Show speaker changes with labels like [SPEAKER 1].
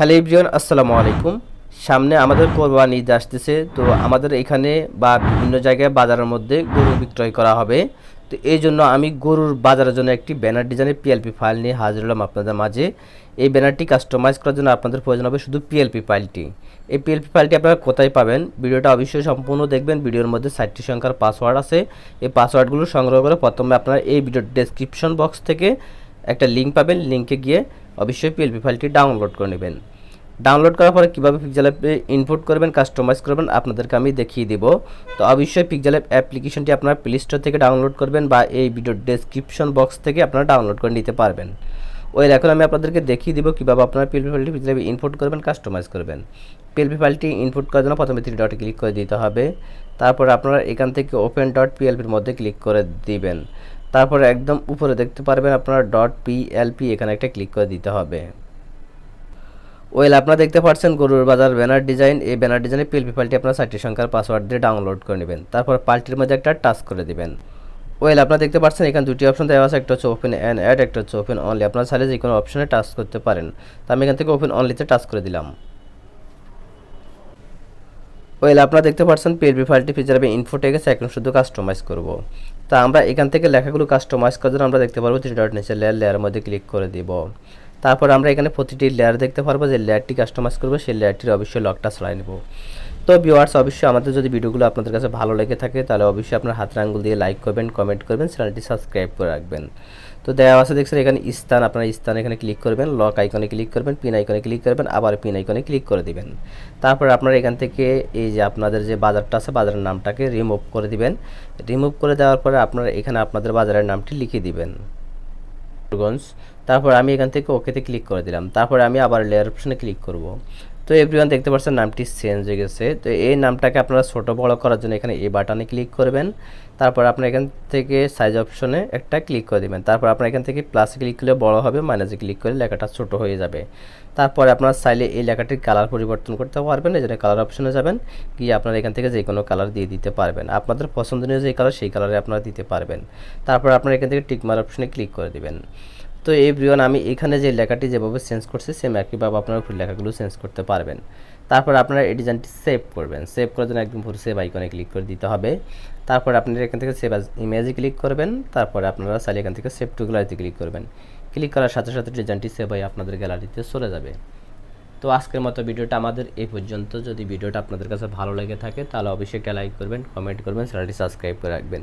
[SPEAKER 1] Hello ইব্রিয়ান আসসালামু আলাইকুম। সামনে আমাদের কোরবানি ঈদ আসতেছে, তো আমাদের এখানে বা বিভিন্ন জায়গায় বাজারের মধ্যে গরু বিক্রয় করা হবে। তো এই জন্য আমি গরুর বাজারের জন্য একটি ব্যানার ডিজাইনের পিএলপি ফাইল নিয়ে হাজির হলাম আপনাদের মাঝে। এই ব্যানারটি কাস্টমাইজ করার জন্য আপনাদের প্রয়োজন হবে শুধু পিএলপি ফাইলটি এই পিএলপি ফাইলটি আপনারা কোথায় পাবেন? ভিডিওটা অবশ্যই সম্পূর্ণ দেখবেন, ভিডিওর মধ্যে ষাটটি সংখ্যার পাসওয়ার্ড আছে। এই পাসওয়ার্ডগুলো সংগ্রহ করে প্রথমে আপনারা এই ভিডিওর ডেসক্রিপশন বক্স থেকে একটা লিঙ্ক পাবেন। লিঙ্কে গিয়ে অবশ্যই পিএলপি ফাইলটি ডাউনলোড করে নেবেন। ডাউনলোড করার পরে কীভাবে পিকজেল অ্যাপে ইনপুট করবেন কাস্টমাইজ করবেন, আপনাদেরকে আমি দেখিয়ে দেব। তো অবশ্যই পিকজেল অ্যাপ অ্যাপ্লিকেশনটি আপনারা প্লে স্টোর থেকে ডাউনলোড করবেন বা এই ভিডিওর ডেসক্রিপশন বক্স থেকে আপনারা ডাউনলোড করে নিতে পারবেন। ওই এখন আমি আপনাদেরকে দেখিয়ে দিব কীভাবে আপনারা পিএলপি ফাইলটি পিকজেল অ্যাপে ইনপুট করবেন কাস্টমাইজ করবেন। পিএলপি ফাইলটি ইনপুট করার জন্য প্রথমে থ্রি ডটে ক্লিক করে দিতে হবে। তারপর আপনারা এখান থেকে ওপেন ডট পিএলপির মধ্যে ক্লিক করে দিবেন। তারপরে একদম উপরে দেখতে পারবেন আপনারা ডট পিএলপি এখানে একটা ক্লিক করে দিতে হবে। ওয়েল আপনারা দেখতে পাচ্ছেন গরুর বাজার ব্যানার ডিজাইন এই ব্যানার ডিজাইনের পিএলপি ফাইলটি আপনারা চারটি সংখ্যার পাসওয়ার্ড দিয়ে ডাউনলোড করে নেবেন। তারপর পাল্টির মধ্যে একটা টাচ করে দেবেন। ওয়েল আপনারা দেখতে পাচ্ছেন এখানে দুটি অপশন দেওয়া আছে, একটা হচ্ছে ওপেন অ্যান্ড অ্যাড একটা হচ্ছে ওপেন অনলি আপনারা চাইলে যে কোনো অপশনে টাচ করতে পারেন। তো আমি এখান থেকে ওপেন অনলিতে টাচ করে দিলাম। ওয়েল আপনারা দেখতে পাচ্ছেন পিএলপি ফাইলটি ফিচার হবে ইনফোটে গেছে এখন শুধু কাস্টমাইজ করব। তা আমরা এখান থেকে লেখাগুলো কাস্টমাইজ করার জন্য আমরা দেখতে পারব থ্রি ডট নিচে লেয়ার লেয়ারের মধ্যে ক্লিক করে দিব। তারপর আমরা এখানে প্রতিটি লেয়ার দেখতে পারব যে লেয়ারটি কাস্টমাইজ করব, সেই লেয়ারটির অবশ্যই লকটা সরাই নেব। তো ভিউয়ার্স অবশ্যই আমাদের যদি ভিডিওগুলো আপনাদের কাছে ভালো লেগে থাকে, তাহলে অবশ্যই আপনার হাতের আঙ্গুল দিয়ে লাইক করবেন কমেন্ট করবেন চ্যানেলটি সাবস্ক্রাইব করে রাখবেন। তো দেওয়া আছে দেখছেন এখানে স্থান, আপনার স্থান এখানে ক্লিক করবেন লক আইকনে ক্লিক করবেন পিন আইকনে ক্লিক করবেন, আবার পিন আইকনে ক্লিক করে দিবেন। তারপর আপনারা এখান থেকে এই যে আপনাদের যে বাজারটা আছে, বাজারের নামটাকে রিমুভ করে দিবেন। রিমুভ করে দেওয়ার পরে আপনারা এখানে আপনাদের বাজারের নামটি লিখে দিবেন। তারপর আমি এখান থেকে ওকেতে ক্লিক করে দিলাম। তারপরে আমি আবার লেয়ার অপশনে ক্লিক করব। তো এভরিওয়ান দেখতে পাচ্ছেন, নামটি চেঞ্জ হয়ে গেছে। তো এই নামটাকে আপনারা ছোট বড় করার জন্য এখানে এই বাটনে ক্লিক করবেন। তারপর আপনার এখান থেকে সাইজ অপশনে একটা ক্লিক করে দিবেন। তারপর আপনার এখান থেকে প্লাসে ক্লিক করলে বড় হবে মাইনাসে ক্লিক করে লেখাটা ছোট হয়ে যাবে। তারপরে আপনার চাইলে এই লেখাটির কালার পরিবর্তন করতে পারবেন, এই জন্য কালার অপশনে যাবেন। গিয়ে আপনারা এখান থেকে যে কোনো কালার দিয়ে দিতে পারবেন। আপনাদের পছন্দনীয় যে কালার সেই কালারে আপনারা দিতে পারবেন। তারপর আপনার এখান থেকে টিকমার অপশনে ক্লিক করে দিবেন। তো এই ব্রিয়ন আমি এখানে যে লেখাটি যেভাবে চেঞ্জ করছি সেম একইভাবে আপনারা ফুল লেখাগুলো চেঞ্জ করতে পারবেন। তারপর আপনারা এই ডিজাইনটি সেভ করবেন। সেভ করার জন্য একদম পুরো সেভ আইকনে ক্লিক করে দিতে হবে। তারপর আপনারা এখান থেকে সেভ ইমেজে ক্লিক করবেন। তারপরে আপনারা চাইলে এখান থেকে সেভ টু গ্যালারিতে ক্লিক করবেন। ক্লিক করার সাথে সাথে ডিজাইনটি সেভ হয়ে আপনাদের গ্যালারিতে চলে যাবে। তো আজকের মতো ভিডিওটা আমাদের এই পর্যন্ত। যদি ভিডিওটা আপনাদের কাছে ভালো লেগে থাকে, তাহলে অবশ্যই একটা লাইক করবেন কমেন্ট করবেন, চ্যানেলটি সাবস্ক্রাইব করে রাখবেন।